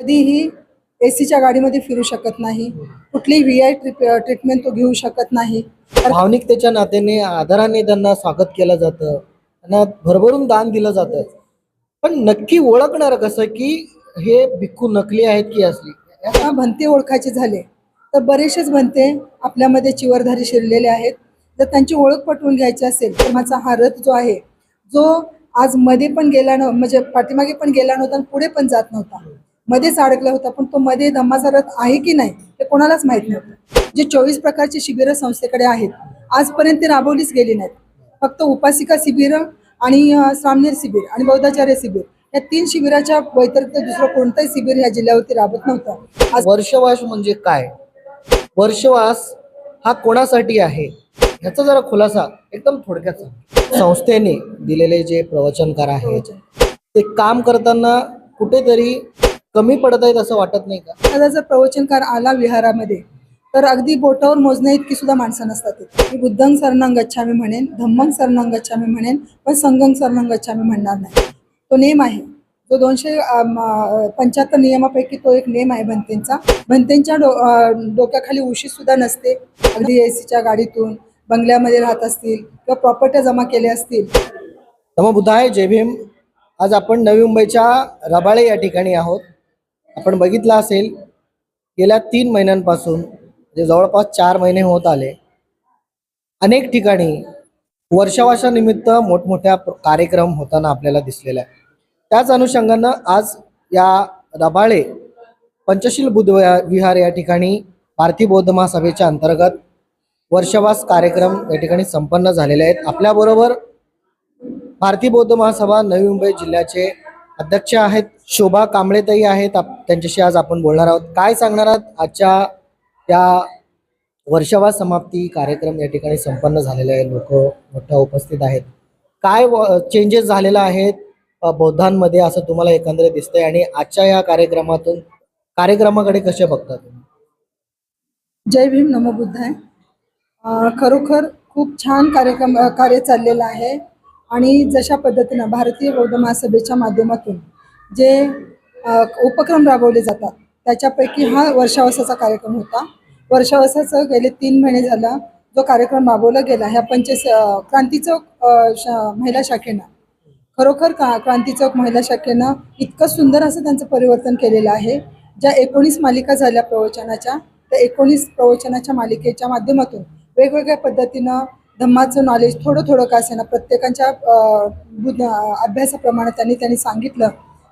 कधीही ए सीच्या गाडीमध्ये फिरू शकत नाही. कुठलीही व्ही आय ट्रीप ट्रीटमेंट तो घेऊ शकत नाही. भावनिकतेच्या नात्याने आदराने त्यांना स्वागत केलं जातं. त्यांना भरभरून दान दिलं जातं. पण नक्की ओळखणार कसं की हे भिक्खू नकली आहेत की असली? आता भंते ओळखायचे झाले. तर बरेचसेच भंते आपल्यामध्ये चिवरधारी शिरलेले आहेत. जर त्यांची ओळख पटवून घ्यायची असेल तर माझा हा रथ जो आहे जो आज मध्ये पण गेला नव्ह म्हणजे पाठीमागे पण गेला नव्हता आणि पुढे पण जात नव्हता. मध्येच अडकला होता पण तो मध्ये धम्माचा रथ आहे की नाही ते कोणालाच माहीत नव्हतं. जे चोवीस प्रकारची शिबिरं संस्थेकडे आहेत आजपर्यंत ती राबवलीच गेली नाहीत. फक्त उपासिका शिबिरं आणि सामनेर शिबिर आणि बौद्धाचार्य शिबिर. या तीन शिबिराच्या व्यतिरिक्त दुसरं कोणतंही शिबिर ह्या जिल्ह्यावरती राबत नव्हतं. आज वर्षवास म्हणजे काय? वर्षवास हा कोणासाठी आहे? ह्याचा जरा खुलासा एकदम थोडक्यात. संस्थेने दिलेले जे प्रवचनकार आहेत ते काम करताना कुठेतरी कमी पडत आहेत असं वाटत नाही का? एखादा जर प्रवचनकार आला विहारामध्ये तर अगदी बोटावर मोजण्या इतकी सुद्धा माणसं नसतात. मी बुद्धंग शरणं गच्छामी म्हणेन धम्मंग शरणं गच्छामी म्हणेन पण संगम शरणं गच्छामी म्हणणार नाही. तो नेम आहे. जो दोनशे पंच्याहत्तर नियमापैकी तो एक नेम आहे भंतेंचा. भंतेंच्या डो अं, डोक्याखाली उशी सुद्धा नसते. अगदी ए सीच्या गाडीतून बंगल्यामध्ये राहत असतील किंवा प्रॉपर्ट्या जमा केल्या असतील. नमो बुद्धाय जय भीम. आज आपण नवी मुंबईच्या रबाळे या ठिकाणी आहोत. आपण बघितलं असेल गेल्या तीन महिन्यांपासून जे जवळपास चार महिने होत आले. अनेक ठिकाणी वर्षावाशानिमित्त मोठमोठ्या कार्यक्रम होताना आपल्याला दिसलेला आहे त्याच अनुषंगानं आज या रबाळे पंचशील बुद्ध विहार या ठिकाणी भारतीय बौद्ध महासभेच्या अंतर्गत वर्षवास कार्यक्रम या ठिकाणी संपन्न झालेले आहेत. आपल्याबरोबर भारतीय बौद्ध महासभा नवी मुंबई जिल्ह्याचे अध्यक्ष आहेत शोभा कांबळेताई आहेत. त्यांच्याशी आज आपण बोलणार आहोत. काय सांगणार आहात? आजच्या या वर्षावा समाप्ती कार्यक्रम या ठिकाणी संपन्न झालेला आहे. लोक मोठ्या उपस्थित आहेत. काय चेंजेस झालेला आहेत बौद्धांमध्ये असं तुम्हाला एकंदरीत दिसतंय? आणि आजच्या या कार्यक्रमातून कार्यक्रमाकडे कसे बघता तुम्ही? जय भीम नमो बुद्धाय. खरोखर खूप छान कार्यक्रम कार्य चाललेलं आहे. आणि जशा पद्धतीनं भारतीय बौद्ध महासभेच्या माध्यमातून जे उपक्रम राबवले जातात त्याच्यापैकी हा वर्षावसाचा कार्यक्रम होता. वर्षावसाचं गेले तीन महिने झाला जो कार्यक्रम राबवला गेला ह्या पंचवीस क्रांती चौक शा महिला शाखेनं. खरोखर का क्रांती चौक महिला शाखेनं इतकं सुंदर असं त्यांचं परिवर्तन केलेलं आहे. ज्या एकोणीस मालिका झाल्या प्रवचनाच्या त्या एकोणीस प्रवचनाच्या मालिकेच्या माध्यमातून वेगवेगळ्या पद्धतीनं धम्माचं नॉलेज थोडं थोडं का असेना प्रत्येकाच्या अं, बुद्ध अभ्यासाप्रमाणे त्यांनी त्यांनी सांगितलं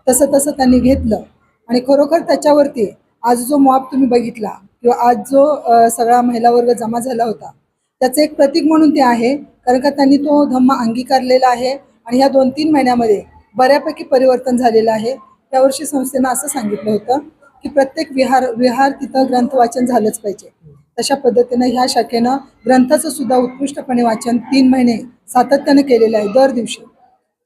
तसं तसं त्यांनी घेतलं. आणि खरोखर त्याच्यावरती आज जो मॉब तुम्ही बघितला किंवा आज जो सगळा महिला वर्ग जमा झाला होता त्याचं एक प्रतीक म्हणून ते आहे कारण का त्यांनी तो धम्म अंगीकारलेला आहे आणि ह्या दोन तीन महिन्यामध्ये बऱ्यापैकी परिवर्तन झालेलं आहे. त्यावर्षी संस्थेनं असं सांगितलं होतं की प्रत्येक विहार विहार तिथं ग्रंथ वाचन झालंच पाहिजे. तशा पद्धतीनं ह्या शाखेनं ग्रंथाचं सुद्धा उत्कृष्टपणे वाचन तीन महिने सातत्यानं केलेलं आहे दर दिवशी.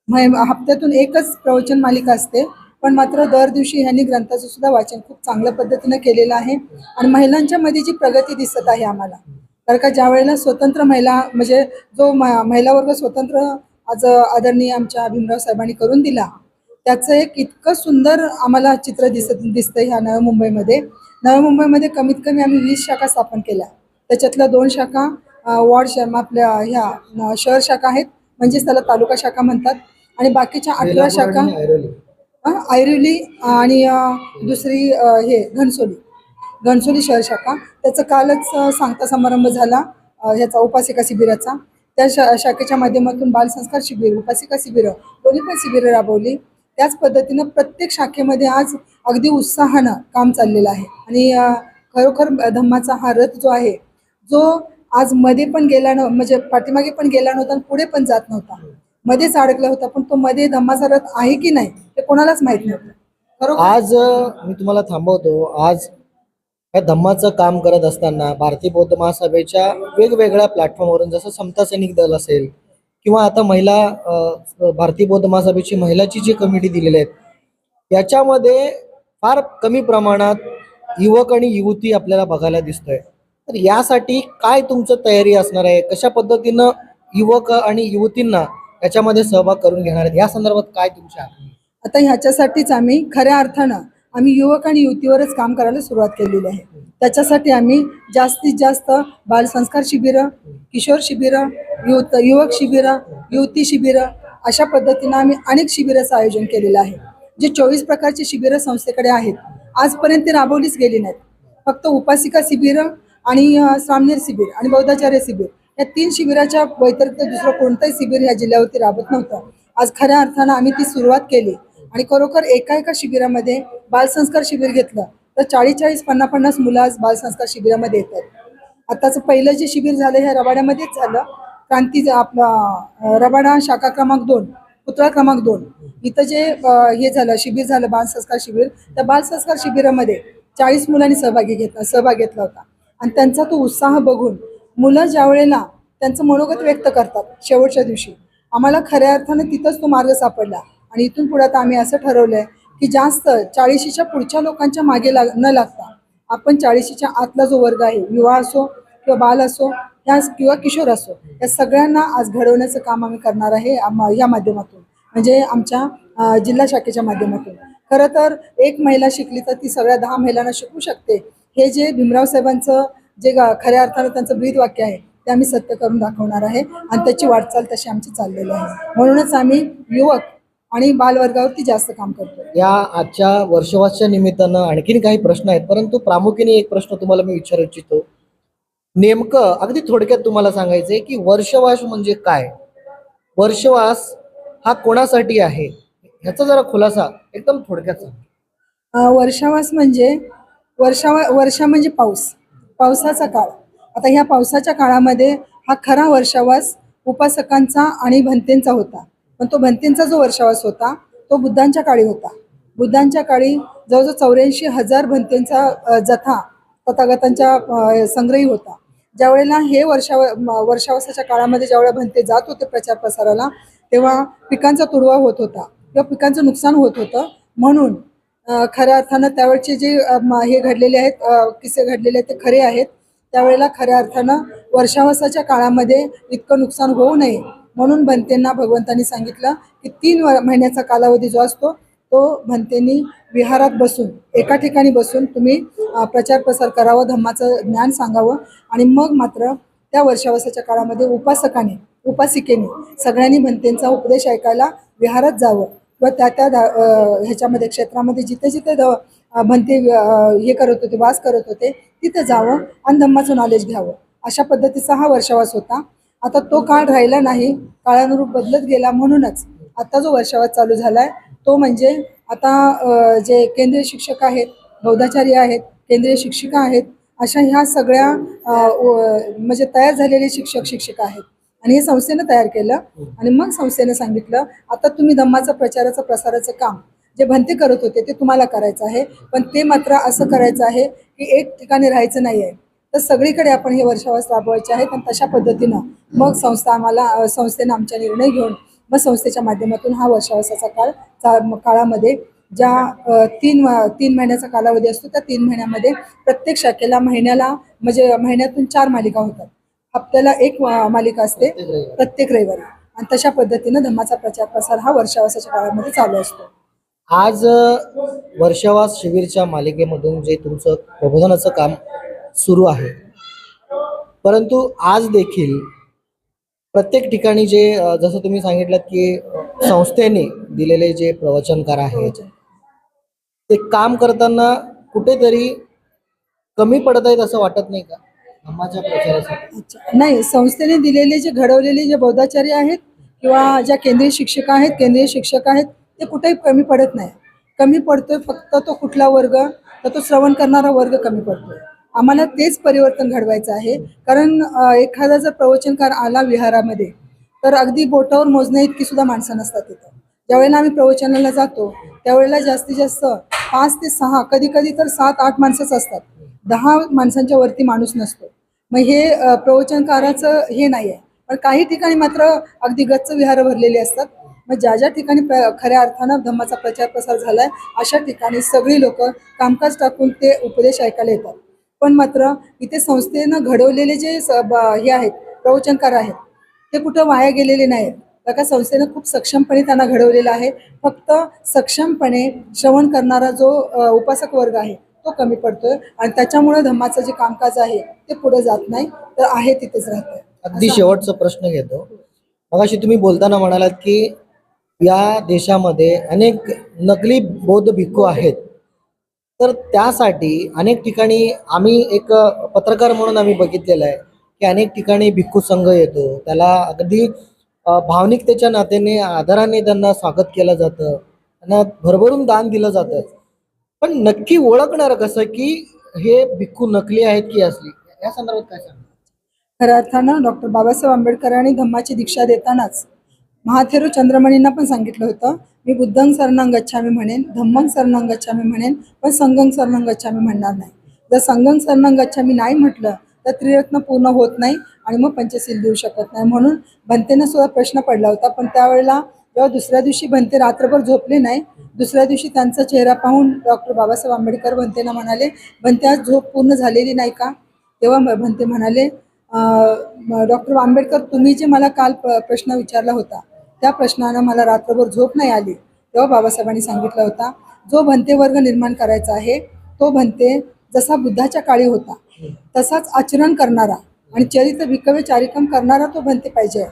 मै- हप्त्यातून एकच प्रवचन मालिका असते पण मात्र दर दिवशी ह्यांनी ग्रंथाचं सुद्धा वाचन खूप चांगल्या पद्धतीनं केलेलं आहे आणि महिलांच्या मध्ये जी प्रगती दिसत आहे आम्हाला. कारण का ज्या वेळेला स्वतंत्र महिला म्हणजे जो महिला वर्ग स्वतंत्र आज आदरणीय आमच्या भीमराव साहेबांनी करून दिला त्याचं एक इतकं सुंदर आम्हाला चित्र दिसत दिसतं ह्या नव्या मुंबईमध्ये नव्या मुंबईमध्ये कमीत कमी आम्ही वीस शाखा स्थापन केल्या. त्याच्यातल्या दोन शाखा वॉर्ड शा आपल्या ह्या शहर शाखा आहेत म्हणजेच त्याला तालुका शाखा म्हणतात. आणि बाकीच्या अठरा शाखा ऐरोली. आणि दुसरी हे घनसोली. घनसोली शहर शाखा. त्याचं कालच सांगता समारंभ झाला ह्याचा उपासिका शिबिराचा. त्या शा शाखेच्या माध्यमातून बालसंस्कार शिबिर उपासिका शिबिरं दोन्ही पण शिबिरं राबवली. त्याच पद्धतीनं प्रत्येक शाखेमध्ये आज अगदी उत्साहानं काम चाललेलं आहे. आणि खरोखर धम्माचा हा रथ जो आहे जो आज मध्ये पण गेला न म्हणजे पाठीमागे पण गेला नव्हता आणि पुढे पण जात नव्हता. मध्येच अडकला होता पण तो मध्ये धम्माचा रथ आहे की नाही ते कोणालाच माहीत नव्हतं. खरोखर आज मी तुम्हाला थांबवतो आज या धम्माचं काम करत असताना भारतीय बौद्ध महासभेच्या वेगवेगळ्या प्लॅटफॉर्मवरून जसं समता सैनिक दल असेल किंवा आता महिला भारतीय बौद्ध महासभेची महिलाची जी कमिटी दिलेली आहेत याच्यामध्ये फार कमी प्रमाणात युवक आणि युवती आपल्याला बघायला दिसतोय. तर यासाठी काय तुमचं तयारी असणार आहे? कशा पद्धतीनं युवक आणि युवतींना याच्यामध्ये सहभाग करून घेणार आहेत? या संदर्भात काय तुमच्या आता ह्याच्यासाठीच आम्ही खऱ्या अर्थानं आम्ही युवक आणि युवतीवरच काम करायला सुरुवात केलेली आहे. त्याच्यासाठी आम्ही जास्तीत जास्त बालसंस्कार शिबिरं किशोर शिबिरं युवत युवक शिबिरं युवती शिबिरं अशा पद्धतीनं आम्ही अनेक शिबिराचं आयोजन केलेलं आहे. जे चोवीस प्रकारची शिबिरं संस्थेकडे आहेत. आजपर्यंत ते राबवलीच गेली नाहीत. फक्त उपासिका शिबिरं आणि अ, सामनेर शिबिर आणि बौद्धाचार्य शिबिर या तीन शिबिराच्या व्यतिरिक्त दुसरं कोणतंही शिबिर या जिल्ह्यावरती राबत नव्हतं. आज खऱ्या अर्थानं आम्ही ती सुरुवात केली. आणि खरोखर एका एका शिबिरामध्ये बालसंस्कार शिबिर घेतलं तर चाळीस चाळीस पन्नास पन्नास मुलं आज बालसंस्कार शिबिरामध्ये येतात आताचं पहिलं जे शिबिर झालं हे रबाड्यामध्येच झालं. क्रांती आपला रबाडा शाखा क्रमांक दोन पुतळा क्रमांक दोन. इथं जे हे झालं शिबिर झालं बालसंस्कार शिबिर त्या बालसंस्कार शिबिरामध्ये चाळीस मुलांनी सहभागी घेतला सहभाग घेतला होता. आणि त्यांचा तो उत्साह बघून मुलं ज्या वेळेला त्यांचं मनोगत व्यक्त करतात शेवटच्या दिवशी आम्हाला खऱ्या अर्थानं तिथंच तो मार्ग सापडला. आणि इथून पुढे आता आम्ही असं ठरवलंय की जास्त चाळीशीच्या पुढच्या लोकांच्या मागे लाग न लागता आपण चाळीशीच्या आतला जो वर्ग आहे युवा असो किंवा बाल असो या किंवा किशोर असो या सगळ्यांना आज घडवण्याचं काम आम्ही करणार आहे या माध्यमातून. म्हणजे आमच्या जिल्हा शाखेच्या माध्यमातून. खरं तर एक महिला शिकली तर ती सगळ्या दहा महिलांना शिकू शकते. हे जे भीमराव साहेबांचं जे खऱ्या अर्थानं त्यांचं ब्रीद वाक्य आहे ते आम्ही सत्य करून दाखवणार आहे आणि त्याची वाटचाल तशी आमची चाललेली आहे. म्हणूनच आम्ही युवक आणि बालवर्गावरती जास्त काम करतो या आजच्या वर्षवासच्या निमित्तानं आणखीन काही प्रश्न आहेत परंतु प्रामुख्याने एक प्रश्न तुम्हाला मी विचारू इच्छितो नेमकं अगदी थोडक्यात तुम्हाला सांगायचंय की वर्षवास म्हणजे काय? वर्षवास हा कोणासाठी आहे? ह्याचा जरा खुलासा एकदम थोडक्यात सांगा. वर्षावास म्हणजे वर्षावा वर्षा म्हणजे पाऊस. पावसाचा काळ. आता ह्या पावसाच्या काळामध्ये हा खरा वर्षावास उपासकांचा आणि भंतेंचा होता. पण तो भंतींचा जो वर्षावास होता तो बुद्धांच्या काळी होता. बुद्धांच्या काळी जवळजवळ चौऱ्याऐंशी हजार भंतींचा जथा तथागतांच्या संग्रही होता. ज्यावेळेला हे वर्षा वर्षावासाच्या काळामध्ये ज्यावेळेला भंते जात होते प्रचार प्रसाराला तेव्हा पिकांचा तुडवा होत होता किंवा पिकांचं नुकसान होत होतं. म्हणून खऱ्या अर्थानं त्यावेळचे जे हे घडलेले आहेत किस्से घडलेले आहेत ते खरे आहेत. त्यावेळेला खऱ्या अर्थानं वर्षावासाच्या काळामध्ये इतकं नुकसान होऊ नये म्हणून भंतेंना भगवंतांनी सांगितलं की तीन महिन्याचा कालावधी जो असतो तो भंतेंनी विहारात बसून एका ठिकाणी बसून तुम्ही प्रचार प्रसार करावं धम्माचं ज्ञान सांगावं आणि मग मात्र त्या वर्षावासाच्या काळामध्ये उपासकाने उपासिकेने सगळ्यांनी भंतेंचा उपदेश ऐकायला विहारात जावं किंवा त्या त्या ह्याच्यामध्ये क्षेत्रामध्ये जिथे जिथे भंते हे करत होते वास करत होते तिथं जावं आणि धम्माचं नॉलेज घ्यावं. अशा पद्धतीचा हा वर्षावास होता. आता तो काळ राहिला नाही काळानुरूप बदलत गेला म्हणूनच आता जो वर्षावाद चालू झाला आहे तो म्हणजे आता जे केंद्रीय शिक्षक आहेत बौद्धाचार्य आहेत केंद्रीय शिक्षिका आहेत अशा ह्या सगळ्या म्हणजे तयार झालेले शिक्षक शिक्षिका आहेत. आणि हे संस्थेनं तयार केलं आणि मग संस्थेनं सांगितलं आता तुम्ही धम्माचं प्रचाराचं प्रसाराचं काम जे भंते करत होते ते तुम्हाला करायचं आहे पण ते मात्र असं करायचं आहे की एक ठिकाणी राहायचं नाही आहे तर सगळीकडे आपण हे वर्षावास राबवायचे आहेत आणि तशा पद्धतीनं मग संस्था आम्हाला संस्थेनं आमच्या निर्णय घेऊन मग संस्थेच्या माध्यमातून हा वर्षावासाचा काळ काळामध्ये ज्या तीन तीन महिन्याचा कालावधी असतो त्या तीन महिन्यामध्ये प्रत्येक शाखेला महिन्याला म्हणजे महिन्यातून चार मालिका होतात. हप्त्याला एक मालिका असते प्रत्येक रविवारी. आणि तशा पद्धतीनं धम्माचा प्रचार प्रसार हा वर्षावासाच्या काळामध्ये चालू असतो. आज वर्षावास शिबिरच्या मालिकेमधून जे तुमचं प्रबोधनाचं काम सुरू आहे. परंतु आज देखील प्रत्येक ठिकाणी जे जसं तुम्ही सांगितलं की संस्थेने दिलेले जे प्रवचनकार आहेत ते काम करताना कुठेतरी कमी पडत आहेत असं वाटत नाही का? धम्माच्या प्रचारासाठी. नाही संस्थेने दिलेले जे घडवलेले जे बौद्धाचार्य आहेत किंवा ज्या केंद्रीय शिक्षक आहेत केंद्रीय शिक्षक आहेत ते कुठेही कमी पडत नाही. कमी पडतोय फक्त तो कुठला वर्ग तर तो श्रवण करणारा वर्ग कमी पडतोय. आम्हाला तेच परिवर्तन घडवायचं आहे. कारण एखादा जर प्रवचनकार आला विहारामध्ये तर अगदी बोटावर मोजण्या इतकी सुद्धा माणसं नसतात तिथं. ज्यावेळेला आम्ही प्रवचनाला जातो त्यावेळेला जास्तीत जास्त पाच ते सहा कधी कधी तर सात आठ माणसंच असतात. दहा माणसांच्या वरती माणूस नसतो. मग हे प्रवचनकाराचं हे नाही आहे पण काही ठिकाणी मात्र अगदी गच्च विहार भरलेले असतात. मग ज्या ज्या ठिकाणी खऱ्या अर्थानं धम्माचा प्रचार प्रसार झाला आहे अशा ठिकाणी सगळी लोक कामकाज टाकून ते उपदेश ऐकायला येतात. पण मात्र इथे संस्थेनं घडवलेले जे हे आहेत प्रवचनकार आहेत ते कुठं वाया गेलेले नाहीत. का संस्थेनं खूप सक्षमपणे त्यांना घडवलेलं आहे. फक्त सक्षमपणे श्रवण करणारा जो उपासक वर्ग आहे तो कमी पडतोय आणि त्याच्यामुळे धम्माचं जे कामकाज आहे ते पुढे जात नाही. तर आहे तिथेच राहत अगदी शेवटचा प्रश्न घेतो. मगाशी तुम्ही बोलताना म्हणालात की या देशामध्ये अनेक नकली बौद्ध भिक्खू आहेत. तर त्यासाठी अनेक ठिकाणी आम्ही एक पत्रकार म्हणून आम्ही बघितलेलं आहे की अनेक ठिकाणी भिक्खू संघ येतो. त्याला अगदी भावनिकतेच्या नात्याने आदराने त्यांना स्वागत केलं जातं. त्यांना भरभरून दान दिलं जातं. पण नक्की ओळखणार कसं की हे भिक्खू नकली आहेत की असली? या संदर्भात काय सांगा खऱ्या अर्थानं डॉक्टर बाबासाहेब आंबेडकरांनी धम्माची दीक्षा देतानाच महाथेरू चंद्रमणींना पण सांगितलं होतं मी बुद्धंग शरणं गच्छामी म्हणेन धम्मंग शरणं गच्छामी म्हणेन पण संगम शरणं गच्छामी म्हणणार नाही. जर संगम शरणं गच्छामी नाही म्हटलं तर त्रिरत्न पूर्ण होत नाही आणि मग पंचशील देऊ शकत नाही. म्हणून भंतेनं सुद्धा प्रश्न पडला होता पण त्यावेळेला जेव्हा दुसऱ्या दिवशी भंते रात्रभर झोपले नाही दुसऱ्या दिवशी त्यांचा चेहरा पाहून डॉक्टर बाबासाहेब आंबेडकर भंतेनं म्हणाले भंते आज झोप पूर्ण झालेली नाही का? तेव्हा भंते म्हणाले डॉक्टर आंबेडकर तुम्ही जे मला काल प्रश्न विचारला होता त्या प्रश्नानं मला रात्रभर झोप नाही आली. तेव्हा बाबासाहेबांनी सांगितला होता जो भंते वर्ग निर्माण करायचा आहे तो भंते जसा बुद्धाच्या काळी होता तसाच आचरण करणारा आणि चरित्र विकवे चारिकम करणारा तो भंते पाहिजे.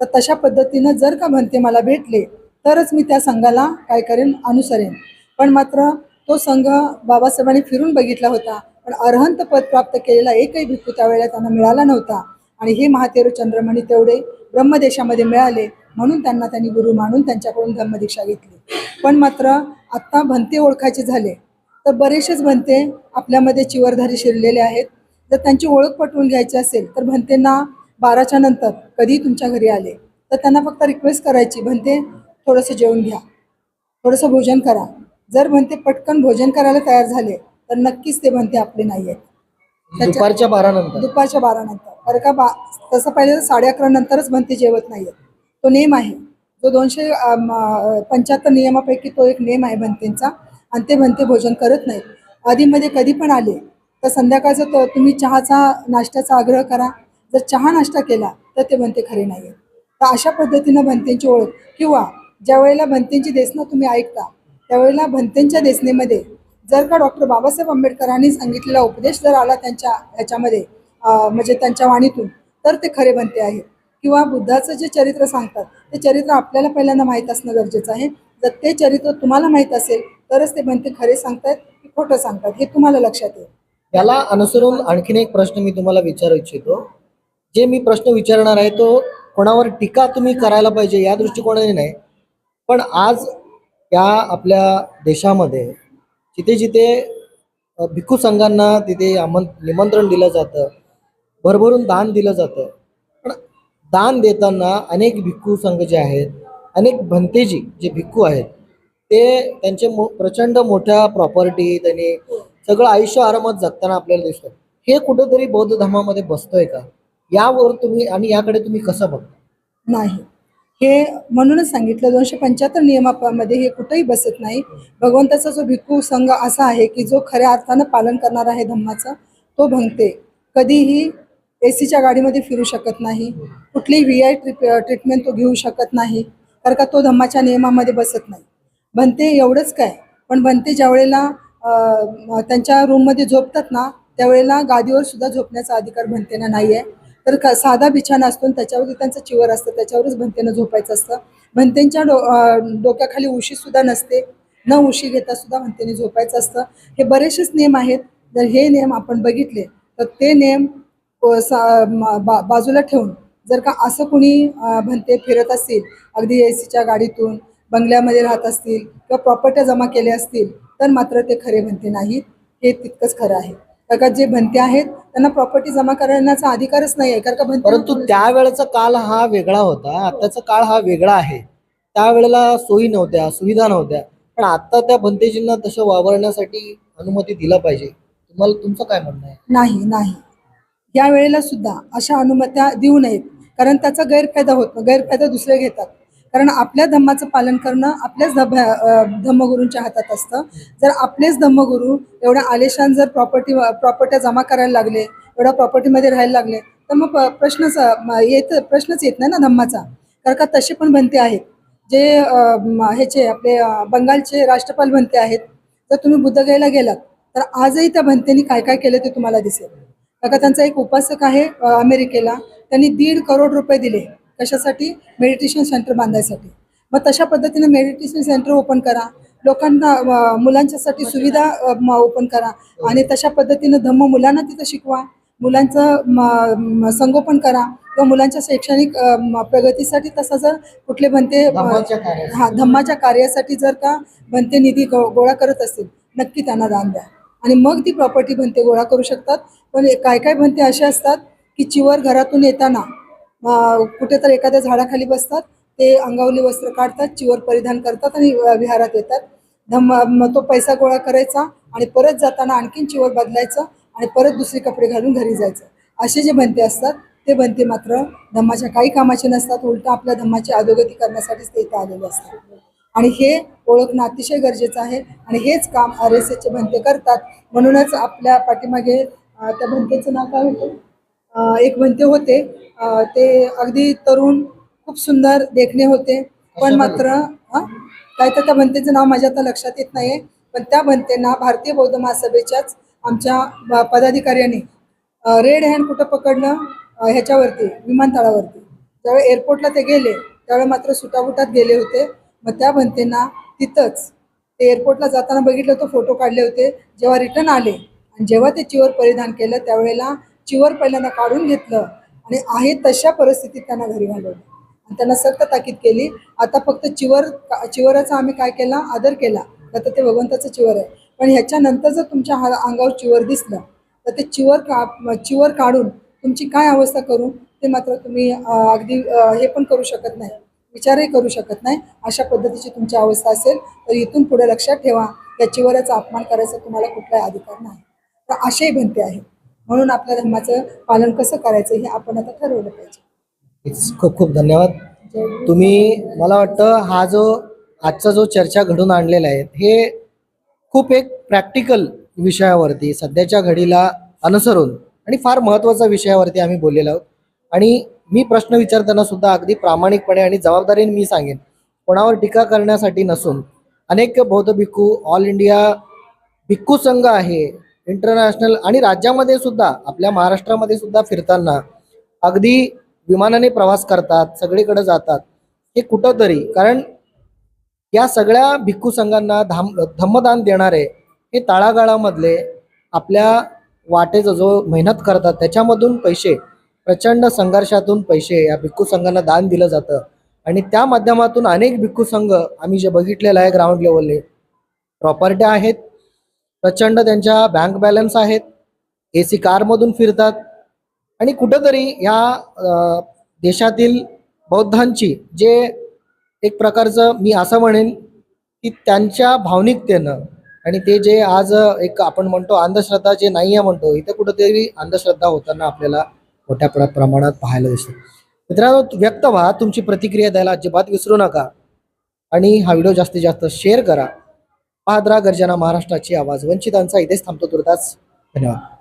तर तशा पद्धतीनं जर का भंते मला भेटले तरच मी त्या संघाला काय करेन? अनुसरेन. पण मात्र तो संघ बाबासाहेबांनी फिरून बघितला होता पण अर्हंत पद प्राप्त केलेला एकही भिक्खू त्यावेळेला त्यांना मिळाला नव्हता. आणि हे महातेरू चंद्रमणी तेवढे ब्रह्मदेशामध्ये मिळाले म्हणून त्यांना त्यांनी गुरु मानून त्यांच्याकडून धम्मदीक्षा घेतली. पण मात्र आत्ता भंते ओळखायचे झाले तर बरेचसेच भंते आपल्यामध्ये चिवरधारी शिरलेले आहेत. जर त्यांची ओळख पटवून घ्यायची असेल तर भंतेंना बाराच्या नंतर कधीही तुमच्या घरी आले. तर त्यांना फक्त रिक्वेस्ट करायची भंते थोडंसं जेवण घ्या. थोडंसं भोजन करा. जर भंते पटकन भोजन करायला तयार झाले तर नक्कीच ते भंते आपले नाही आहेत. दुपारच्या बारा नंतर दुपारच्या बारा नंतर कारण का बा तसं पाहिलं तर साडे अकरा नंतरच भंते जेवत नाही आहेत तो नेम आहे. जो दोनशे पंच्याहत्तर नियमापैकी तो एक नेम आहे भंतेंचा आणि ते भंते भोजन करत नाहीत. आधीमध्ये कधी पण आले तर संध्याकाळचं तर तुम्ही चहाचा नाश्त्याचा आग्रह करा जर चहा नाश्ता केला तर ते भंते खरे नाही तर अशा पद्धतीनं भंतेंची ओळख किंवा ज्या वेळेला भंतेंची देसनं तुम्ही ऐकता त्यावेळेला भंतेंच्या देसनेमध्ये जर का डॉक्टर बाबासाहेब आंबेडकरांनी सांगितलेला उपदेश जर आला त्यांच्या ह्याच्यामध्ये म्हणजे त्यांच्या वाणीतून तर ते खरे बनते आहेत किंवा बुद्धाचं जे चरित्र सांगतात ते चरित्र आपल्याला पहिल्यांदा माहीत असणं गरजेचं आहे. जर ते चरित्र तुम्हाला माहीत असेल तरच ते बनते खरे सांगतायत की खोटं सांगतात हे तुम्हाला लक्षात येईल. याला अनुसरून आणखीन एक प्रश्न मी तुम्हाला विचारू इच्छितो. जे मी प्रश्न विचारणार आहे तो कोणावर टीका तुम्ही करायला पाहिजे या दृष्टिकोनाने नाही. पण आज या आपल्या देशामध्ये जिथे जिथे भिक्खू संघांना तिथे आमं निमंत्रण दिलं जातं भरभरून दान दिलं जातं दान देताना अनेक भिक्खू संघ जे आहेत अनेक भंतेजी जे भिक्खू आहेत ते त्यांचे मो प्रचंड मोठ्या प्रॉपर्टी त्यांनी सगळं आयुष्य आरामात जगताना आपल्याला दिसतं हे कुठेतरी बौद्ध धर्मामध्ये बसतोय का? यावर तुम्ही आणि याकडे तुम्ही कसं बघता? नाही. हे म्हणूनच सांगितलं दोनशे पंच्याहत्तर नियमामध्ये हे कुठंही बसत नाही. भगवंताचा जो भिक्खू संघ असा आहे की जो खऱ्या अर्थानं पालन करणार आहे धम्माचं तो भंगते. कधीही ए सीच्या गाडीमध्ये फिरू शकत नाही. कुठलीही व्ही आय ट्रीप ट्रीटमेंट तो घेऊ शकत नाही. कारण का तो धम्माच्या नियमामध्ये बसत नाही. भंते एवढंच काय? पण भंते ज्या वेळेला त्यांच्या रूममध्ये झोपतात ना त्यावेळेला गादीवर सुद्धा झोपण्याचा अधिकार भंतेना नाही आहे तर का साधा बिछाना असतो त्याच्यावरती त्यांचं चिवर असतं. त्याच्यावरच भंतेनं झोपायचं असतं. भंतेंच्या डो डोक्याखाली उशी सुद्धा नसते. न उशी घेता सुद्धा भंतेने झोपायचं असतं. हे बरेचसेच नियम आहेत. जर हे नियम आपण बघितले तर ते नियम बा- बाजूला ठेवून जर का असं कुणी भंते फिरत असतील अगदी ए सीच्या गाडीतून बंगल्यामध्ये राहत असतील किंवा प्रॉपर्ट्या जमा केल्या असतील तर मात्र ते खरे भंते नाहीत. हे तितकंच खरं आहे. कारण का जे भंते आहेत त्यांना प्रॉपर्टी जमा करण्याचा अधिकारच नाही आहे. कारण का भंते परंतु त्यावेळेचा काल हा वेगळा होता. आताचा काळ हा वेगळा आहे. त्यावेळेला सोयी नव्हत्या सुविधा नव्हत्या. पण आता त्या भंतेजींना तसं वावरण्यासाठी अनुमती दिला पाहिजे. तुम्हाला तुमचं काय म्हणणं आहे? नाही नाही. या वेळेला सुद्धा अशा अनुमत्या देऊ नयेत. कारण त्याचा गैरफायदा होतो गैरफायदा दुसरे घेतात. कारण आपल्या धम्माचं पालन करणं आपल्याच धब धम्मगुरूंच्या हातात असतं. जर आपलेच धम्मगुरू एवढ्या आलेशान जर प्रॉपर्टी प्रॉपर्ट्या जमा करायला लागले एवढ्या प्रॉपर्टीमध्ये राहायला लागले तर मग प्रश्नच येत प्रश्नच येत नाही ना धम्माचा. कारण का तसे पण भंते आहेत. जे ह्याचे आपले बंगालचे राष्ट्रपाल भंते आहेत. जर तुम्ही बुद्धगयला गेलात तर आजही त्या भंतेनी काय काय केलं ते तुम्हाला दिसेल. का त्यांचा एक उपासक आहे अमेरिकेला. त्यांनी दीड करोड रुपये दिले कशासाठी? मेडिटेशन सेंटर बांधायसाठी. मग तशा पद्धतीने मेडिटेशन सेंटर ओपन करा. लोकांना मुलांच्यासाठी सुविधा ओपन करा. आणि तशा पद्धतीनं धम्म मुलांना तिथं शिकवा. मुलांचं संगोपन करा. किंवा मुलांच्या शैक्षणिक प्रगतीसाठी तसं जर कुठले कार्यासाठी. हा धम्माच्या कार्यासाठी जर का भंते निधी गो- गोळा करत असतील नक्की त्यांना दान द्या. आणि मग ती प्रॉपर्टी भंते गोळा करू शकतात. पण काय काय भंते असे असतात की चिवर घरातून येताना कुठे कुठेतरी एखाद्या झाडाखाली बसतात ते अंगावली वस्त्र काढतात चिवर परिधान करतात आणि विहारात येतात. धम तो पैसा गोळा करायचा आणि परत जाताना आणखीन चिवर बदलायचं आणि परत दुसरे कपडे घालून घरी जायचं. असे जे भंते असतात ते बनते मात्र धम्माच्या काही कामाचे नसतात उलट आपल्या धम्माची अधोगती करण्यासाठीच ते इथे आलेले असतात. आणि हे ओळखणं अतिशय गरजेचं आहे आणि हेच काम आर एस एसचे भंते करतात. म्हणूनच आपल्या पाठीमागे त्या भंतेचं नाव काय होतं? एक भंते होते. ते अगदी तरुण खूप सुंदर देखणे होते. पण मात्र हा? काय तर त्या भंतेचं नाव माझ्या आता लक्षात येत नाही पण त्या भंतेंना भारतीय बौद्ध महासभेच्याच आमच्या पदाधिकाऱ्यांनी रेड हँड कुठं पकडलं? अ, ह्याच्यावरती विमानतळावरती. ज्यावेळी एअरपोर्टला ते गेले त्यावेळी मात्र सुटाबुटात गेले होते. मग त्या भंतेंना तिथंच ते एअरपोर्टला जाताना बघितलं तो फोटो काढले होते. जेव्हा रिटर्न आले जेव्हा ते चिवर परिधान केलं त्यावेळेला चिवर पहिल्यांदा काढून घेतलं आणि आहे तशा परिस्थितीत त्यांना घरी घालवलं. आणि त्यांना सक्त ताकीद केली. आता फक्त चिवर चिवराचा आम्ही काय केला? आदर केला. आता ते भगवंताचं चिवर आहे. पण ह्याच्यानंतर जर तुमच्या हा अंगावर चिवर दिसलं तर ते चिवर का चिवर काढून तुमची काय अवस्था करू? ते मात्र तुम्ही अगदी हे पण करू शकत नाही. विचारही करू शकत नाही. अशा पद्धतीची तुमची अवस्था असेल तर इथून पुढे लक्षात ठेवा. या चिवराचा अपमान करायचा तुम्हाला कुठलाही अधिकार नाही. तर आशय बनते आहे. म्हणून आपल्या धर्माचं पालन कसं करायचं हे आपण आता ठरवलं पाहिजे. खूप खूप धन्यवाद. तुम्ही मला वाटतं हा जो आजचा जो चर्चा घडून आणलेला आहे हे खूप एक प्रॅक्टिकल विषयावरती सध्याच्या घडीला अनुसरून आणि फार महत्त्वाच्या विषयावरती आम्ही बोललेलो आहोत. आणि मी प्रश्न विचारताना सुद्धा अगदी प्रामाणिकपणे आणि जबाबदारीने मी सांगेन कोणावर टीका करण्यासाठी नसून अनेक बौद्ध भिक्खू ऑल इंडिया भिक्खू संघ आहे इंटरनॅशनल आणि राज्यामध्ये सुद्धा आपल्या महाराष्ट्रामध्ये सुद्धा फिरताना अगदी विमानाने प्रवास करतात सगळीकडे जातात. हे कुठंतरी कारण या सगळ्या भिक्खू संघांना धाम धम्मदान देणारे हे तळागाळामधले आपल्या वाटेचा जो मेहनत करतात त्याच्यामधून पैसे प्रचंड संघर्षातून पैसे या भिक्खू संघांना दान दिलं जातं. आणि त्या माध्यमातून अनेक भिक्खू संघ आम्ही जे बघितलेलं आहे ग्राउंड लेवलने प्रॉपर्ट्या आहेत प्रचंड त्यांच्या बँक बॅलन्स आहेत. ए सी कारमधून फिरतात. आणि कुठंतरी ह्या देशातील बौद्धांची जे एक प्रकारचं मी असं म्हणेन की त्यांच्या भावनिकतेनं आणि ते जे आज एक आपण म्हणतो अंधश्रद्धा जे नाही आहे म्हणतो इथे कुठंतरी अंधश्रद्धा होताना आपल्याला मोठ्या प्रमाणात पाहायला दिसते. मित्रांनो व्यक्त व्हा. तुमची प्रतिक्रिया द्यायला अजिबात विसरू नका. आणि हा व्हिडिओ जास्तीत जास्त शेअर करा. पाहत राहा गर्जना महाराष्ट्राची आवाज. वंचितांचा इथेच थांबतो तुर्तास धन्यवाद.